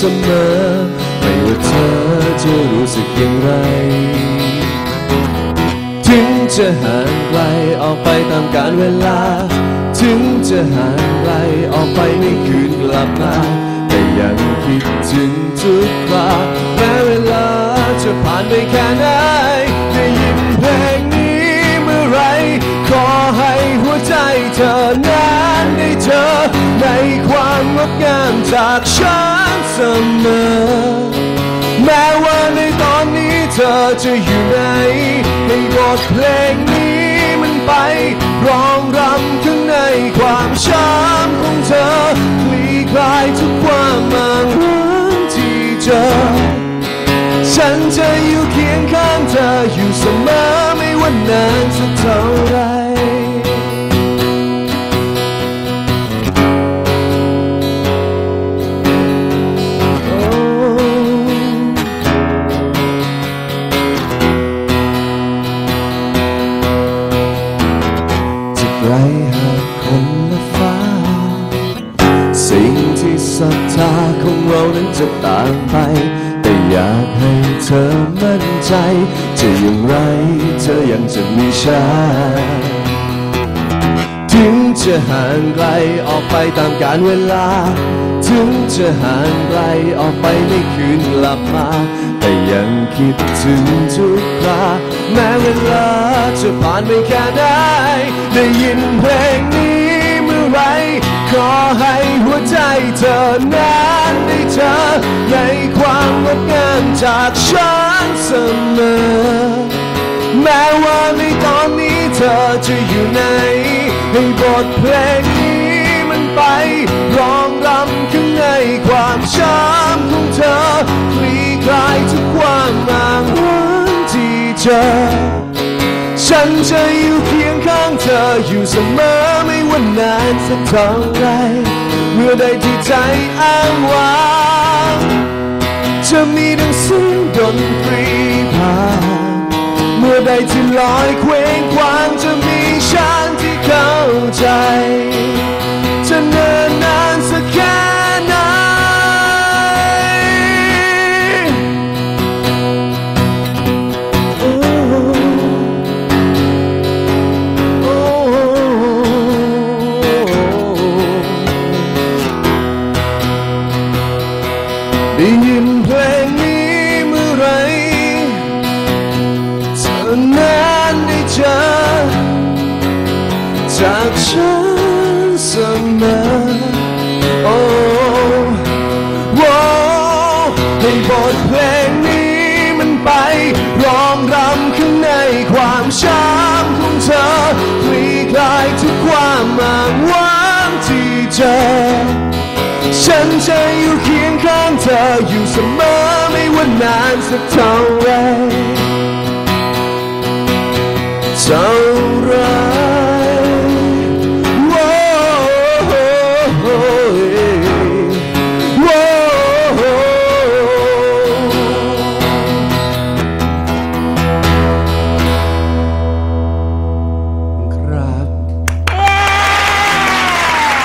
สมอ ไม่ว่าเธอจะรู้สึกอย่างไร ถึงจะห่างไกลออกไปตามกาลเวลา ถึงจะห่างไกลออกไปไม่คืนกลับมาแต่ยังคิดถึงทุกคราแม้เวลาจะผ่านไปแค่ไหนได้ยินเพลงนี้เมื่อไร ขอให้หัวใจเธอนั้นได้เจอในความงดงามจากฉัน สมอ แม้ว่าในตอนนี้เธอจะอยู่ไหนให้บทเพลงนี้มันไป ร้องรำข้างในความช้ำของเธอคลี่คลายทุกความมางร้างที่เจอ ฉันจะอยู่เคียงข้างเธออยู่เสมอไม่ว่านานสักเท่าไหร ศรัทธาของเรานั้นจะต่างไป แต่อยากให้เธอมั่นใจ จะอย่างไรเธอยังจะมีฉันถึงจะห่างไกลออกไปตามกาลเวลา ถึงจะห่างไกลออกไปไม่คืนกลับมา แต่ยังคิดถึงทุกคราแม้เวลาจะผ่านไปแค่ไหนได้ยินเพลงนี้เมื่อไหร ขอให้หัวใจเธอนั้นได้เจอในความงดงามจากฉันเสมอ แม้ว่าในตอนนี้เธอจะอยู่ไหนให้บทเพลงนี้มันไปร้องรำข้างในความช้ำของเธอคลี่คลายทุกความมางร้างที่เจอฉันจะอยู่เคียงข้างเธออยู่เสมอานานสักเท่าไรเมื่อใดที่ใจอ้างว้างจะมีดังเสียงดนตรีผ่านเมื่อใดที่ลอยเคว้งคว้างจะมีฉันที่เข้าใจ ได้ยินเพลงนี้เมื่อไร เธอนั้นได้เจอจากฉันเสมอโอ้โว้ให้บทเพลงนี้มันไปร้องรำข้างในความช้ำของเธอคลี่คลายทุกความมางว้างที่เจอ ฉันจะอยู่เคียงข้างเธออยู่เสมอไม่ว่านานสักเท่าไร